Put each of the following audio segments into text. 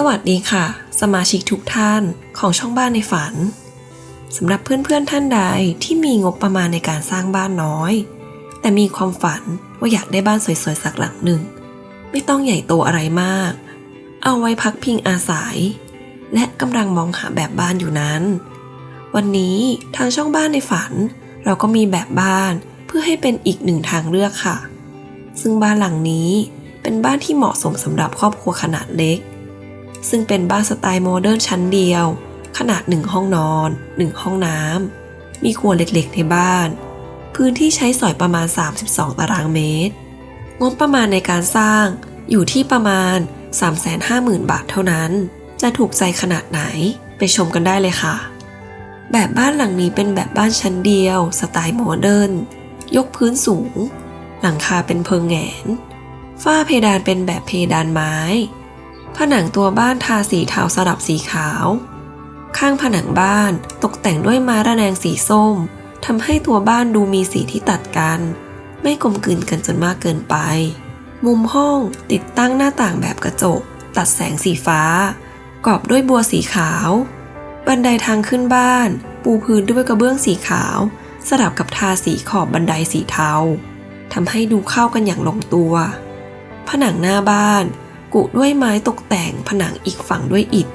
สวัสดีค่ะ สมาชิกทุกท่านของช่องบ้านในฝันสำหรับเพื่อนๆท่านใดที่มีงบประมาณในการสร้างบ้านน้อย แต่มีความฝันว่าอยากได้บ้านสวยๆสักหลังหนึ่ง ไม่ต้องใหญ่โตอะไรมาก เอาไว้พักพิงอาศัย และกำลังมองหาแบบบ้านอยู่นั้น วันนี้ทางช่องบ้านในฝัน เราก็มีแบบบ้านเพื่อให้เป็นอีกหนึ่งทางเลือกค่ะ ซึ่งบ้านหลังนี้เป็นบ้านที่เหมาะสมสำหรับครอบครัวขนาดเล็ก ซึ่งเป็นบ้านสไตล์โมเดิร์นชั้นเดียว ขนาดหนึ่งห้องนอน 1 ห้องน้ำ มีครัวเล็กๆในบ้าน พื้นที่ใช้สอยประมาณ 32 ตารางเมตร งบประมาณในการสร้างอยู่ที่ประมาณ 350,000 บาทเท่านั้น จะถูกใจขนาดไหนไปชมกันได้เลยค่ะ แบบบ้านหลังนี้เป็นแบบบ้านชั้นเดียว สไตล์โมเดิร์น ยกพื้นสูง หลังคาเป็นเพิงแหงนฝ้าเพดานเป็นแบบเพดานไม้ ผนังตัวบ้านทาสีเทาสลับสีขาว ข้างผนังบ้านตกแต่งด้วยไม้ระแนงสีส้มทำให้ตัวบ้านดูมีสีที่ตัดกัน ไม่กลมกลืนกันจนมากเกินไป มุมห้องติดตั้งหน้าต่างแบบกระจก ตัดแสงสีฟ้า กรอบด้วยบัวสีขาว บันไดทางขึ้นบ้าน ปูพื้นด้วยกระเบื้องสีขาว สลับกับทาสีขอบบันไดสีเทาทำให้ดูเข้ากันอย่างลงตัว ผนังหน้าบ้าน กุด้วยไม้ตกแต่งผนังอีกฝั่งด้วยอิฐ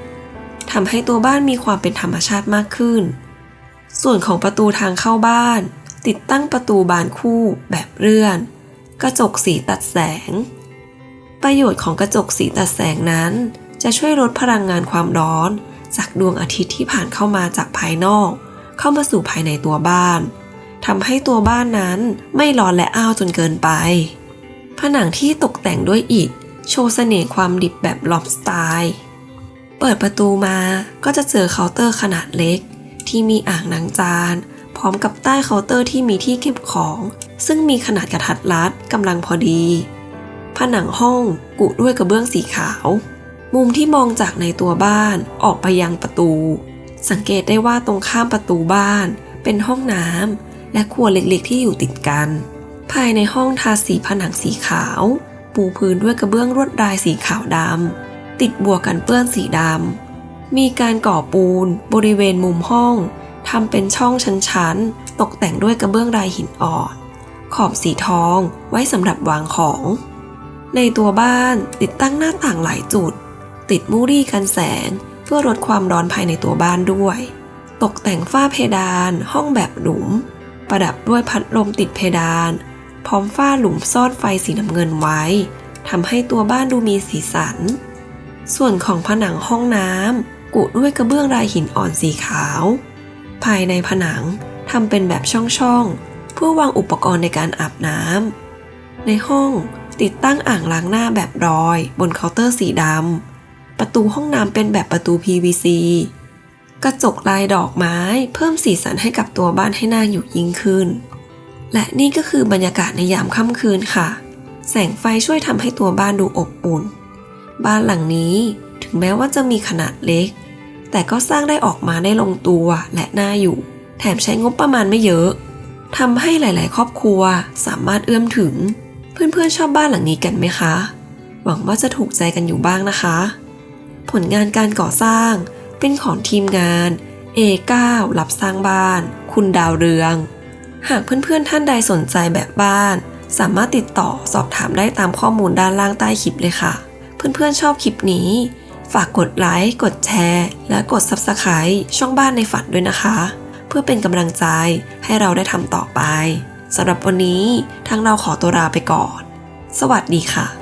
ทำให้ตัวบ้านมีความเป็นธรรมชาติมากขึ้น ส่วนของประตูทางเข้าบ้าน ติดตั้งประตูบานคู่แบบเลื่อน กระจกสีตัดแสง ประโยชน์ของกระจกสีตัดแสงนั้น จะช่วยลดพลังงานความร้อน จากดวงอาทิตย์ที่ผ่านเข้ามาจากภายนอก เข้ามาสู่ภายในตัวบ้านทำให้ตัวบ้านนั้นไม่ร้อนและอ้าวจนเกินไป ผนังที่ตกแต่งด้วยอิฐ โชว์เสน่ห์ความดิบแบบล็อบสไตล์เปิดประตูมาก็จะเจอเคาน์เตอร์ขนาดเล็ก ที่มีอ่างล้างจาน พร้อมกับใต้เคาน์เตอร์ที่มีที่เก็บของ ซึ่งมีขนาดกระทัดรัดกำลังพอดี ผนังห้องกุด้วยกระเบื้องสีขาว มุมที่มองจากในตัวบ้านออกไปยังประตู สังเกตได้ว่าตรงข้ามประตูบ้าน เป็นห้องน้ำและครัวเล็กๆที่อยู่ติดกัน ภายในห้องทาสีผนังสีขาว ปูพื้นด้วยกระเบื้องลวดลายสีขาวดำติดบัวกันเปื้อนสีดำมีการก่อปูน บริเวณมุมห้องทำเป็นช่องชั้นๆ ตกแต่งด้วยกระเบื้องลายหินอ่อนขอบสีทองไว้สำหรับวางของ ในตัวบ้านติดตั้งหน้าต่างหลายจุด ติดมูรี่กันแสง เพื่อลดความร้อนภายในตัวบ้านด้วย ตกแต่งฝ้าเพดาน ห้องแบบหลุม ประดับด้วยพัดลมติดเพดาน พร้อมฝ้าหลุมซ่อนไฟสีน้ำเงินไว้ทำให้ตัวบ้านดูมีสีสัน ส่วนของผนังห้องน้ำกุด้วยกระเบื้องลายหินอ่อนสีขาว ภายในผนังทำเป็นแบบช่องๆ เพื่อวางอุปกรณ์ในการอาบน้ำในห้องติดตั้งอ่างล้างหน้าแบบรอย บนเคาน์เตอร์สีดำประตูห้องน้ำเป็นแบบประตู PVC กระจกลายดอกไม้เพิ่มสีสันให้กับตัวบ้านให้น่าอยู่ยิ่งขึ้น และนี่ก็คือบรรยากาศในยามค่ำคืนค่ะ แสงไฟช่วยทำให้ตัวบ้านดูอบอุ่น บ้านหลังนี้ถึงแม้ว่าจะมีขนาดเล็ก แต่ก็สร้างได้ออกมาได้ลงตัวและน่าอยู่ แถมใช้งบประมาณไม่เยอะทำให้หลาย ๆ ครอบครัวสามารถเอื้อมถึง เพื่อน ๆ ชอบบ้านหลังนี้กันไหมคะ หวังว่าจะถูกใจกันอยู่บ้างนะคะ ผลงานการก่อสร้างเป็นของทีมงาน A9 รับสร้างบ้าน คุณดาวเรือง หากเพื่อนๆท่านใดสนใจแบบบ้าน สามารถติดต่อสอบถามได้ตามข้อมูลด้านล่างใต้คลิปเลยค่ะ เพื่อนๆชอบคลิปนี้ ฝากกดไลค์ กดแชร์ และกด Subscribe ช่องบ้านในฝันด้วยนะคะ เพื่อเป็นกำลังใจให้เราได้ทำต่อไปสำหรับวันนี้ทั้งเราขอตัวลาไปก่อน สวัสดีค่ะ